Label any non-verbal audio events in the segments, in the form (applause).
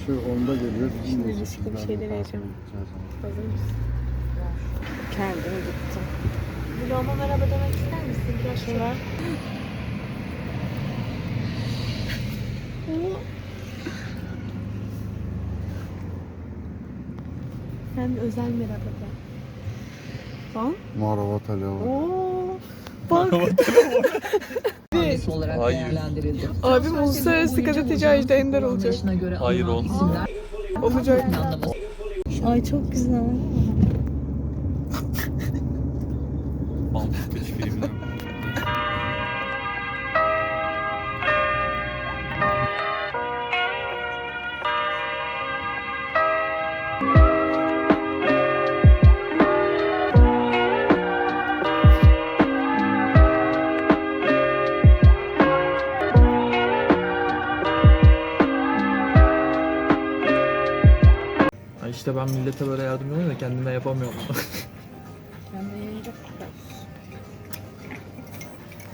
Başı onda geliyor. Şimdi riskli bir şey deneyeceğim. Hazır mısın? Kendim gittim. Vloguma merhaba demek ister misin? Biraz şuna. Sen bir özel merhaba de. Lan. Merhaba telefon. Oo. Bak. (laughs) olarak Hayır. değerlendirildi. Abim uluslararası gazeteci Ajda Ender olacak. Yaşına göre Hayır, olmaz. Olacak. Ay çok güzel. Ediyorum da kendime yapamıyorum. (laughs)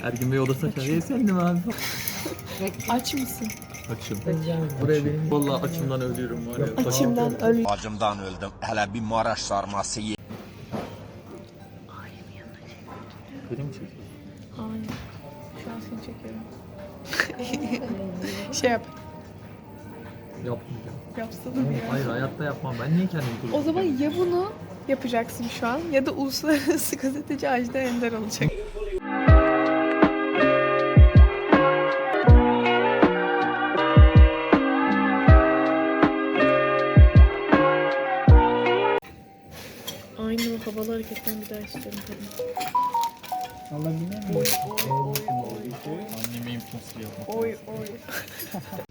Ergin Bey odasına çağırıyor. Efendim abi. Aç mısın? Açım. Buraya benim vallahi açımdan ölüyorum var ya. İçimden öl. Acımdan öldüm. Hele bir Maraş sarması ye. Beni mi çekiyor? Hayır. Şu an seni çekiyorum. (laughs) şey yap. Yapmayacağım. Yapsana bir ya. Hayır hayatta yapmam. Ben niye kendimi O durdurayım? zaman ya bunu yapacaksın şu an ya da uluslararası (laughs) gazeteci Ajda Ender olacak. Aynı o havalı hareketten bir daha istiyorum oy oy oy Anneme imkansız yapmak. oy oy. (laughs)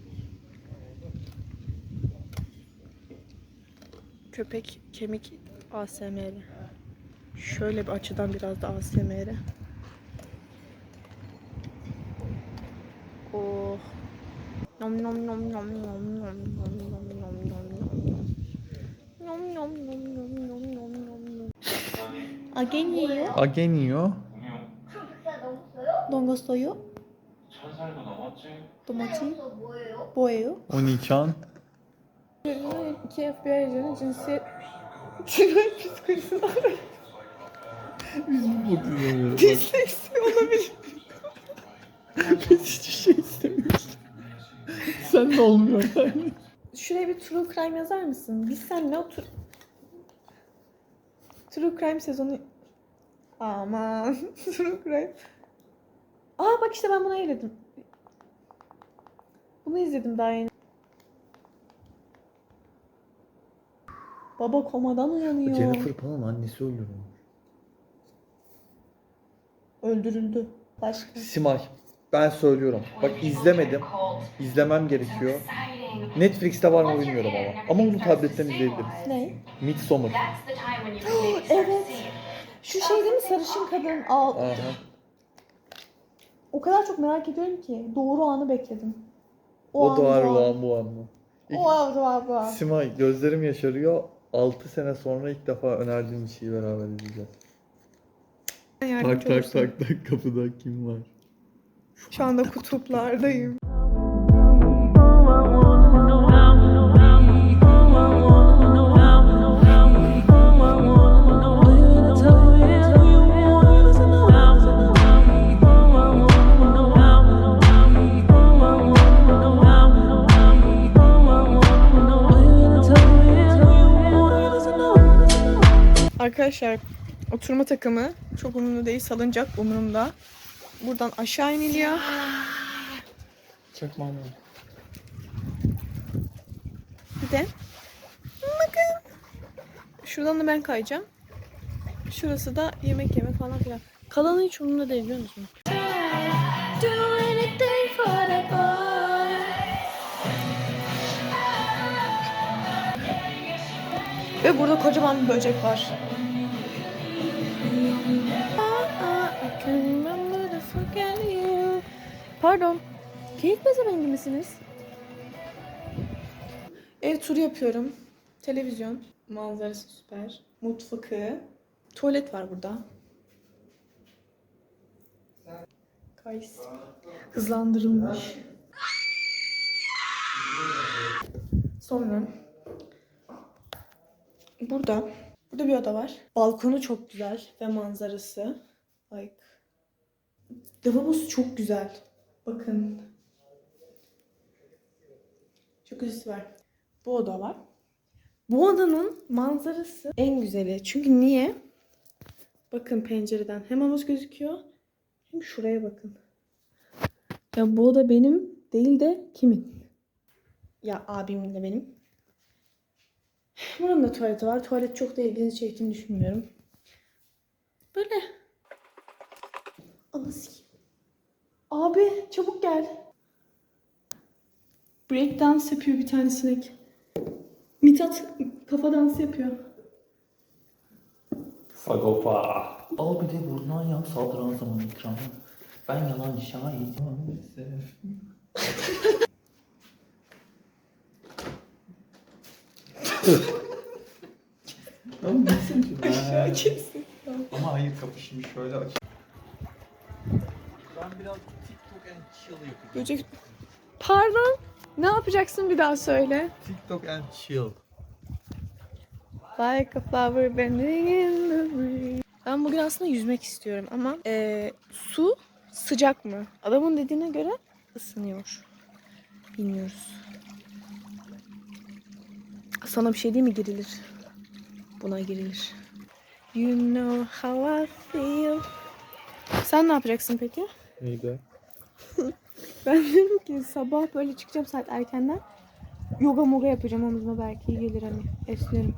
Köpek kemik ASMR. Şöyle bir açıdan biraz da ASMR. Oh. Nom nom nom nom nom nom nom nom nom nom nom. Nom nom nom nom nom nom nom nom. 아갱이에요? 아겐이요? 넘었어요? 천살도 넘었지? 넘었지? 뭐예요? 오니천? İki FBI ajanı cinsiyet... Cinayet psikolojisini (laughs) Disleksi olabilir. Biz hiçbir şey istemiyoruz. Sen de olmuyor yani. Şuraya bir True Crime yazar mısın? Biz seninle o tu- True Crime sezonu... Aman. (laughs) True Crime. Aa bak işte ben bunu izledim. Bunu izledim daha yeni. Baba komadan uyanıyor. Jennifer Pala'nın annesi öldürülmüş. Öldürüldü. Başka. Simay. Ben söylüyorum. Bak izlemedim. İzlemem gerekiyor. Netflix'te var mı bilmiyorum ama. Ama bunu tabletten izleyebiliriz. Ne? Midsommar. (gasps) evet. Şu şey değil mi sarışın kadın? Aa, Aha. o kadar çok merak ediyorum ki. Doğru anı bekledim. O, o an. an bu an mı? O an, bu an. Simay gözlerim yaşarıyor. 6 sene sonra ilk defa önerdiğim bir şeyi beraber izleyeceğiz. Yardımcı olursun. tak kapıda kim var? Şu anda kutuplardayım. Arkadaşlar oturma takımı çok umurumda değil salıncak umurumda. Buradan aşağı iniliyor. Çakmam var. Bir de bakın. Şuradan da ben kayacağım. Şurası da yemek yeme falan filan. Kalanı hiç umurumda değil biliyor musun? Ve burada kocaman bir böcek var. Pardon. Keyif bezemengi misiniz? Ev turu yapıyorum. Televizyon. Manzarası süper. Mutfakı. Tuvalet var burada. Kays. Hızlandırılmış. Sonra burada burada bir oda var. Balkonu çok güzel ve manzarası. Like. Lavabosu çok güzel. Bakın. Çok güzel var. Bu oda var. Bu odanın manzarası en güzeli. Çünkü niye? Bakın pencereden hem havuz gözüküyor hem şuraya bakın. Ya bu oda benim değil de kimin? Ya abimin de benim. Buranın da tuvaleti var. Tuvalet çok da ilginizi çektiğini düşünmüyorum. Böyle. Anası. Abi çabuk gel. Break dance yapıyor bir tane sinek. Mithat kafa dansı yapıyor. Sagopa. Al bir de buradan ya saldıran zaman ikramı. Ben yalan şahit. Tamam gitsin ki ben. Ama hayır kapışımı şöyle aç. Ben biraz TikTok and chill yapacağım. Böcek. Pardon. Ne yapacaksın bir daha söyle. TikTok and chill. Like a flower bending in the breeze. Ben bugün aslında yüzmek istiyorum ama eee, su sıcak mı? Adamın dediğine göre ısınıyor. Bilmiyoruz. Sana bir şey değil mi girilir? Buna girilir. You know how I feel. Sen ne yapacaksın peki? Neydi? (laughs) Ben diyorum ki sabah böyle çıkacağım saat erkenden. Yoga moga yapacağım omzuma belki iyi gelir hani. Esnerim.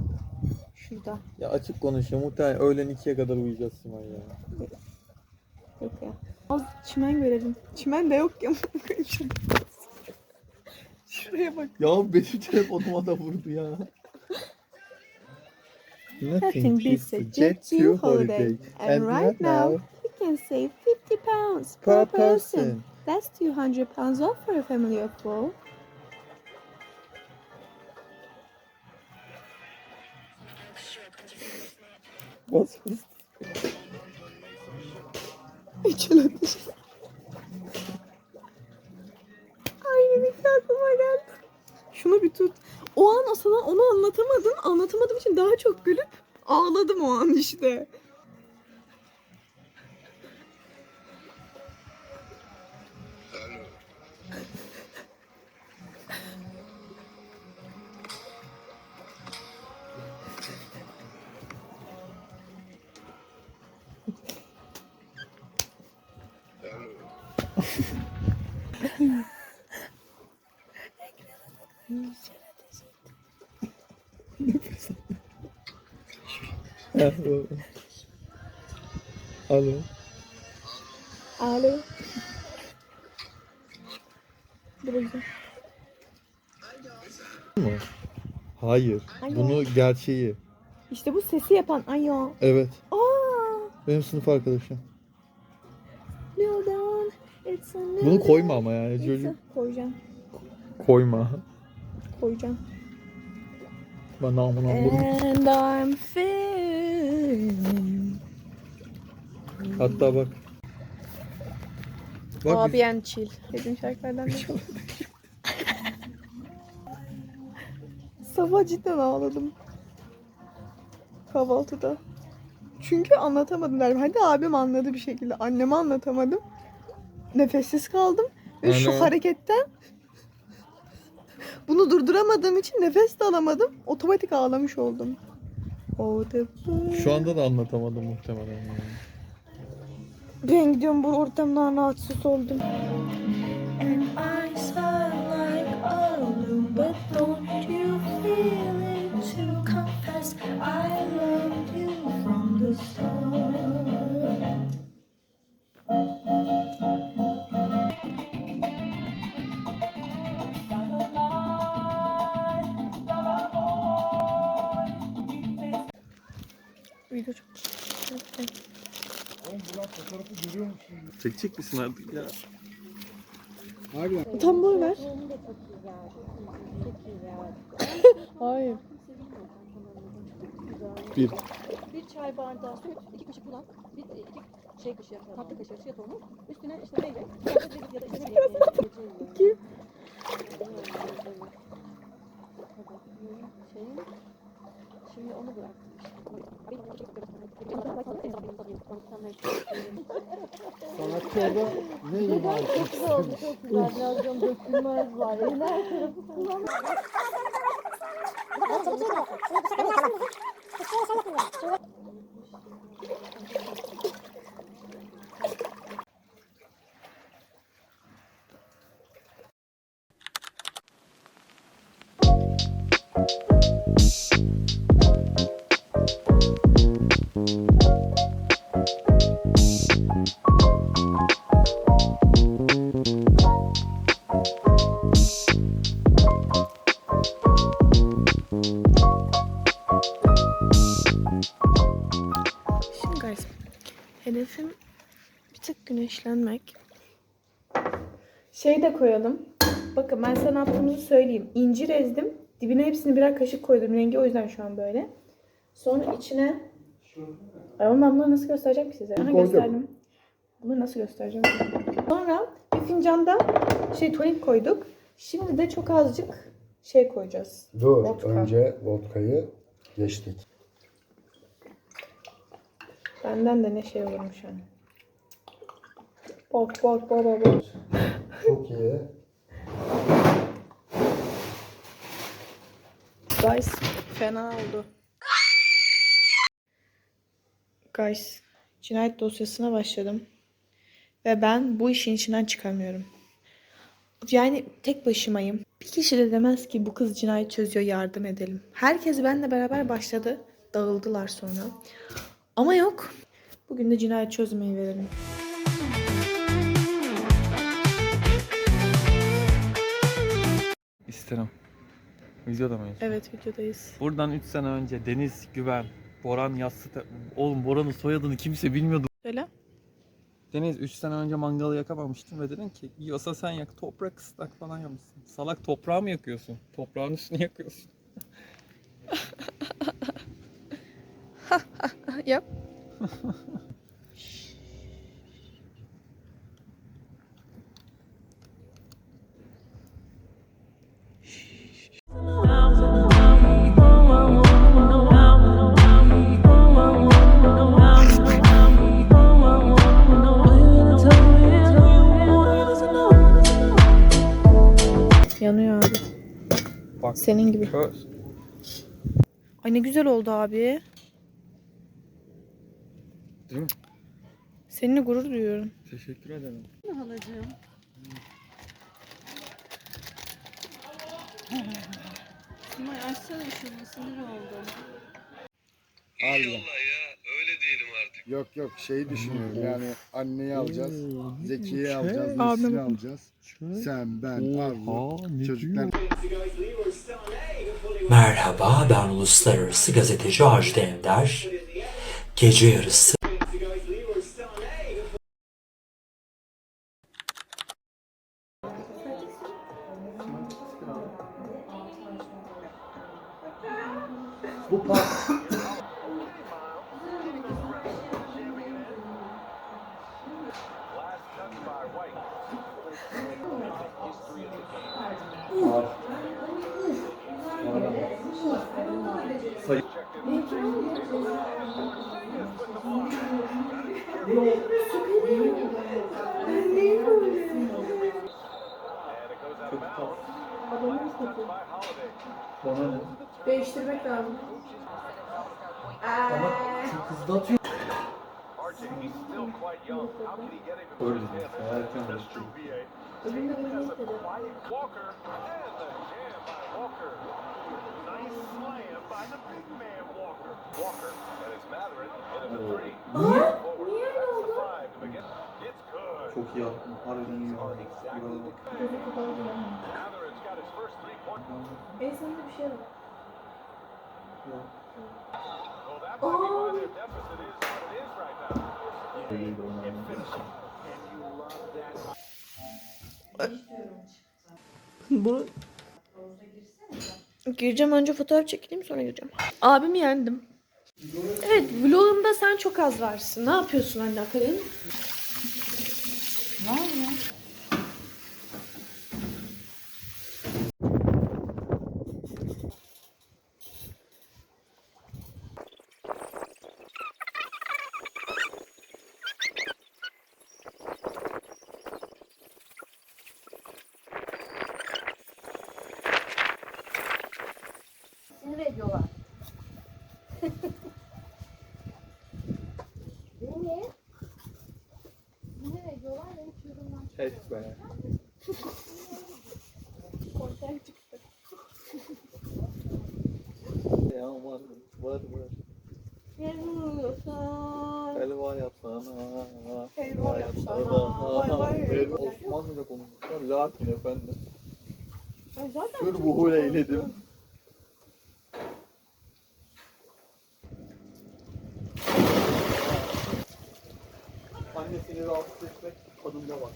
Şurada. Ya açık konuşayım muhtemelen öğlen 2'ye kadar uyuyacağız Simay ya. Yok ya. Az çimen görelim. Çimen de yok ya. (laughs) Şuraya bak. Ya benim telefonuma da vurdu ya. Nothing beats a jet to holiday. And right now, can save 50 pounds per person. That's 200 pounds off for a family of four. Bas. İçin ateş. Aynı bir şey aklıma geldi. Şunu bir tut. O an sana onu anlatamadım. Anlatamadığım için daha çok gülüp ağladım o an işte. (laughs) Alo. Alo. Dur bakayım. Hayır. Alo. Bunu gerçeği. İşte bu sesi yapan ayo. Evet. Aa! Benim sınıf arkadaşım. Bunu koyma ama yani çocuk. Koyacağım. Koyma. Koyacağım. Ben namına. And I'm feeling. Hatta bak. Bak Abi and chill. Dediğim şarkılardan (laughs) biri. Sabah cidden ağladım. Kahvaltıda. Çünkü anlatamadım derdim. Hadi abim anladı bir şekilde. Anneme anlatamadım. Nefessiz kaldım. Ve şu Ana. hareketten bunu durduramadığım için nefes de alamadım. Otomatik ağlamış oldum. Oh, the Şu anda da anlatamadım muhtemelen yani. Ben gidiyorum bu ortamdan rahatsız oldum. And Video çok Çekecek misin artık ya? Tam boy ver. Hayır. Bir. Bir çay bardağı süt, iki kaşık bulan, bir iki şey kaşığı, tatlı kaşığı chia tohumu, üstüne işte meyve, ya da ceviz ya da işte ne bileyim. e, İki. Şeyin, şimdi onu bıraktım. Sanatçı orada ne ima Çok güzel oldu, çok güzel. Birazdan dökülmez var. Eli her tarafı kullan. Şimdi Şey de koyalım. Bakın ben sana ne yaptığımızı söyleyeyim. İncir ezdim. Dibine hepsini birer kaşık koydum. Rengi o yüzden şu an böyle. Sonra içine... Ay oğlum ben bunları nasıl göstereceğim ki size? Koydum. gösterdim. Bunları nasıl göstereceğim? Sonra bir fincanda şey tonik koyduk. Şimdi de çok azıcık şey koyacağız. Dur Vodka. önce vodkayı geçtik. Benden de ne şey olurmuş yani. Bak bak bak bak. Çok iyi. Guys fena oldu. Guys cinayet dosyasına başladım. Ve ben bu işin içinden çıkamıyorum. Yani tek başımayım. Bir kişi de demez ki bu kız cinayet çözüyor yardım edelim. Herkes benimle beraber başladı. Dağıldılar sonra. Ama yok. Bugün de cinayet çözmeyi verelim. İsterim. Videoda mıyız? Evet videodayız. Buradan 3 sene önce Deniz Güven, Boran Yassı... Oğlum Boran'ın soyadını kimse bilmiyordu. Söyle. Deniz 3 sene önce mangalı yakamamıştım ve dedin ki yiyorsa sen yak toprak ıslak falan yapmışsın. Salak toprağı mı yakıyorsun? Toprağın üstünü yakıyorsun. (laughs) Yap. (laughs) Senin gibi. Ay ne güzel oldu abi. Değil mi? Seninle gurur duyuyorum. Teşekkür ederim. Halacığım. Simay açsana şunu sinir oldum. Harbiden. Yok yok şeyi düşünüyorum yani anneyi alacağız. Zekiye'yi alacağız. Nesrin'i alacağız. Sen, ben, Arzu. Çocuklar Merhaba ben uluslararası gazeteci Ajda Ender. Gece yarısı Ama çok hızlı atıyor. Değil. Erken. Niye? Çok iyi attın. Harbiden iyi attın. En sonunda bir şey var. Bu Gireceğim önce fotoğraf çekileyim sonra gireceğim. Abimi yendim. Evet vlogumda sen çok az varsın. Ne yapıyorsun anne Akaren? Kes be. Ya var var var. Helva yapsana. Helva yapsana. Helva Osmanlıca konuşmuşlar. Lakin efendim. Sür buhul eyledim. Annesini rahatsız etmek kadında var.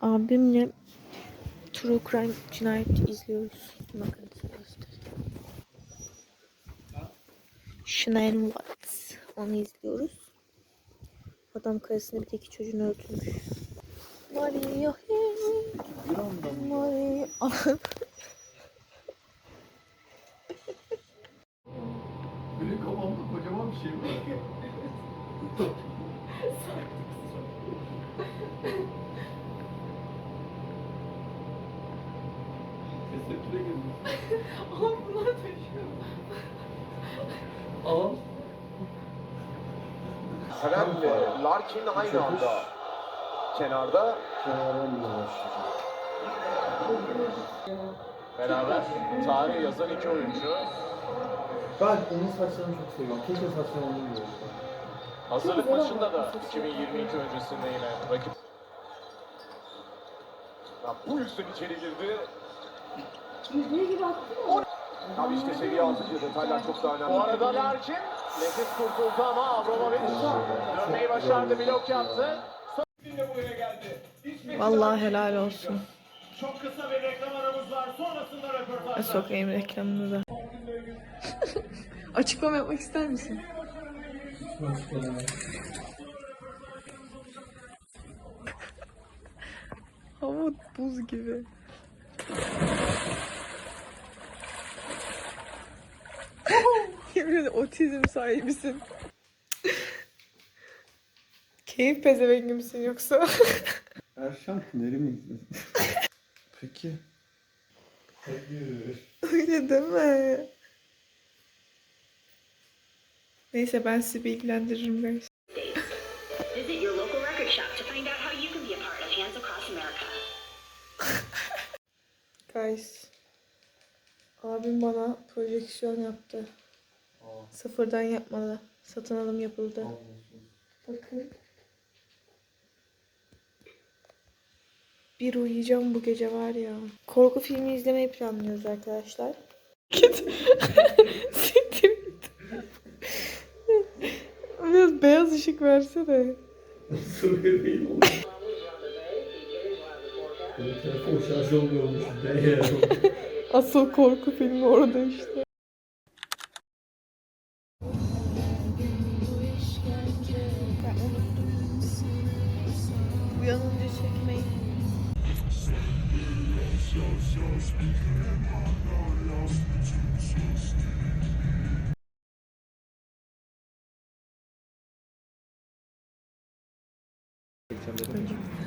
Abimle True Crime cinayet izliyoruz. Bakın. Schneider Watts. Onu izliyoruz. Adam karısını bir tek çocuğunu öldürmüş. Maria Bir anda mı? Maria (laughs) Benim kafamda kocaman bir şey var. Tesettüre girmiş. Ama bunlar taşıyor. Al. Sevenle Larkin aynı anda kenarda beraber tarih yazan iki oyuncu. Ben onun saçlarını çok seviyorum. Keşke saçlarını onun gibi olsa. Hazırlık maçında da 2022 öncesinde yine rakip ya bu yüzden içeri girdi. Yüzüğü gibi attı mı? Tabii işte seviye altıncı detaylar çok daha önemli. Bu arada Larkin nefes kurtuldu ama Abramovic dönmeyi başardı, blok yaptı. Vallahi helal olsun. Çok kısa bir reklam aramız var. Sonrasında röportaj. Sokayım reklamını da. Açıklama yapmak ister misin? (laughs) Hava buz gibi. (laughs) Yemin otizm sahibisin. Keyif pezevengi misin yoksa? (laughs) Erşan mı izledin? Peki. Hayır. Öyle deme. Neyse ben sizi bilgilendiririm guys. Visit your local record shop to find out how you can be a part of Hands Across America. Guys. Abim bana projeksiyon yaptı. Sıfırdan yapmadı. Satın alım yapıldı. Bakın. Bir uyuyacağım bu gece var ya. Korku filmi izlemeyi planlıyoruz arkadaşlar. Git. (laughs) Siktir git. Biraz beyaz ışık versene. Nasıl vereyim onu? Benim telefon şarj olmuyormuş. Değer. Asıl korku filmi orada işte. Thank.